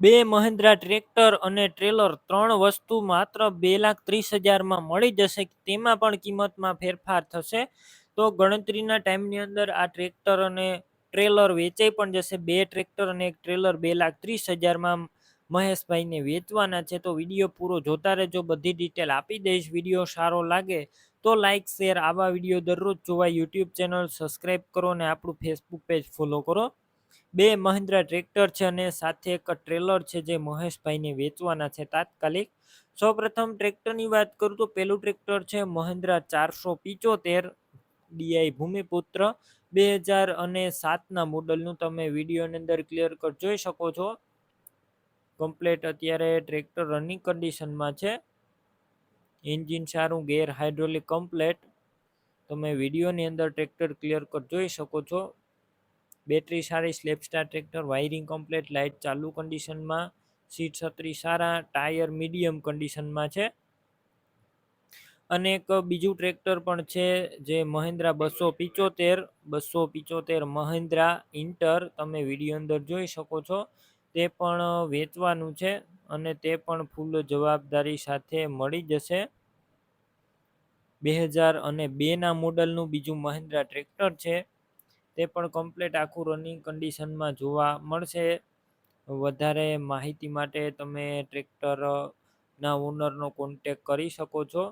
બે મહિન્દ્રા ટ્રેક્ટર અને ટ્રેલર ત્રણ વસ્તુ માત્ર બે લાખ ત્રીસ હજારમાં મળી જશે. તેમાં પણ કિંમતમાં ફેરફાર થશે. તો ગણતરીના ટાઈમની અંદર આ ટ્રેક્ટર અને ટ્રેલર વેચાઈ પણ જશે. બે ટ્રેક્ટર અને એક ટ્રેલર બે લાખ ત્રીસ હજારમાં મહેશભાઈને વેચવાના છે. તો વીડિયો પૂરો જોતા રહેજો. બધી ડિટેલ આપી દઈશ. વીડિયો સારો લાગે તો લાઇક શેર આવા વીડિયો દરરોજ જોવા યુટ્યુબ ચેનલ સબસ્ક્રાઈબ કરો અને આપણું ફેસબુક પેજ ફોલો કરો. બે મહિન્દ્રા ટ્રેક્ટર છે અને સાથે એક ટ્રેલર છે જે મહેશભાઈને વેચવાના છે તાત્કાલિક. સૌપ્રથમ ટ્રેક્ટરની વાત કરું તો પેલું ટ્રેક્ટર છે મહિન્દ્રા ચારસો પિચોતેર ડીઆઈ ભૂમિપુત્ર. બે હજાર અને સાતના મોડલનું તમે વિડીયોની અંદર ક્લિયર કટ જોઈ શકો છો. કમ્પ્લેટ અત્યારે ટ્રેક્ટર રનિંગ કન્ડિશનમાં છે. એન્જિન સારું, ગેર હાઇડ્રોલિક કમ્પ્લેટ. તમે વિડીયોની અંદર ટ્રેક્ટર ક્લિયર કટ જોઈ શકો છો. બેટરી સારી સ્લેપસ્ટાર ટ્રેક્ટર, વાયરિંગ કમ્પ્લેટ, લાઇટ ચાલુ કન્ડિશનમાં, સીટ છત્રી સારા, ટાયર મીડિયમ કન્ડિશનમાં છે. અને એક બીજું ટ્રેક્ટર પણ છે જે મહિન્દ્રા બસો પિચોતેર બસો પિચોતેર મહિન્દ્રા ઇન્ટર તમે વીડિયો અંદર જોઈ શકો છો. તે પણ વેચવાનું છે અને તે પણ ફૂલ જવાબદારી સાથે મળી જશે. બે હજાર અને બેના મોડલનું બીજું મહિન્દ્રા ટ્રેક્ટર છે. તે પણ કમ્પ્લેટ આખું રનિંગ કન્ડિશનમાં જોવા મળશે. વધારે માહિતી માટે તમે ટ્રેક્ટરના ઓનરનો કોન્ટેક કરી શકો છો.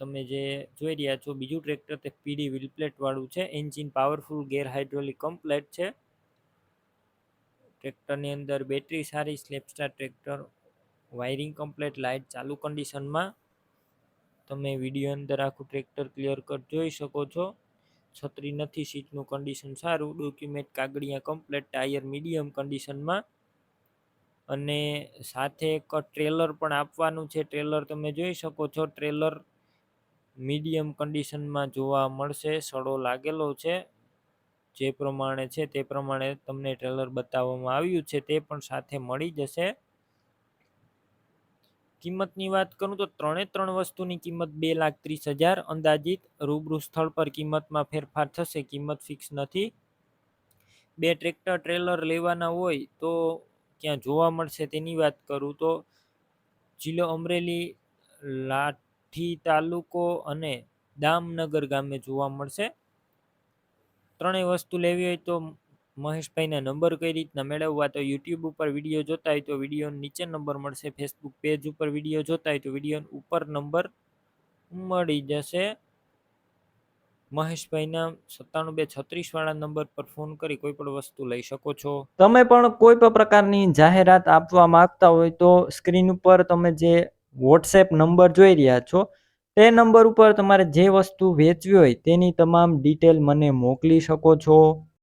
તમે જે જોઈ રહ્યા છો, બીજું ટ્રેક્ટર તે પીડી વિલપ્લેટવાળું છે. Engine powerful gear hydraulic complete છે. ટ્રેક્ટરની અંદર બેટરી સારી self start tractor wiring complete light ચાલુ કન્ડિશનમાં તમે વીડિયો અંદર આખું ટ્રેક્ટર ક્લિયર કટ જોઈ શકો છો. છત્રી નથી સીટનું કન્ડિશન સારું ડોક્યુમેન્ટ કાગળિયા કમ્પ્લેટ ટાયર મીડિયમ કન્ડિશનમાં અને સાથે એક ટ્રેલર પણ આપવાનું છે. ટ્રેલર તમે જોઈ શકો છો. ટ્રેલર મીડિયમ કન્ડિશનમાં જોવા મળશે. સડો લાગેલો છે. જે પ્રમાણે છે તે પ્રમાણે તમને ટ્રેલર બતાવવામાં આવ્યું છે. તે પણ સાથે મળી જશે. કિંમતની વાત કરું તો ત્રણે ત્રણ વસ્તુની કિંમત બે લાખ ત્રીસ હજાર. અંદાજિત રૂબરૂ સ્થળ પર કિંમતમાં ફેરફાર થશે, કિંમત ફિક્સ નથી. બે ટ્રેક્ટર, ટ્રેલર લેવાના હોય તો ક્યાં જોવા મળશે તેની વાત કરું તો જિલ્લો અમરેલી, લાઠી તાલુકો અને દામનગર ગામે જોવા મળશે. ત્રણેય વસ્તુ લેવી હોય તો મહેશભાઈના નંબર કઈ રીતના મેળવવા તો યુટ્યુબ ઉપર વીડિયો જોતા હોય તો વીડિયો નીચે નંબર મળશે ફેસબુક પેજ ઉપર વીડિયો જોતા હોય તો વીડિયો ઉપર નંબર મળી જશે. મહેશભાઈના સત્તાણું બે છત્રીસ વાળા નંબર પર ફોન કરી કોઈ પણ વસ્તુ લઈ શકો છો. તમે પણ કોઈ પણ પ્રકારની જાહેરાત આપવા માંગતા હોય તો સ્ક્રીન ઉપર તમે જે વોટ્સએપ નંબર જોઈ રહ્યા છો, તે નંબર ઉપર તમારે જે વસ્તુ વેચવી હોય તેની તમામ ડિટેલ મને મોકલી શકો છો.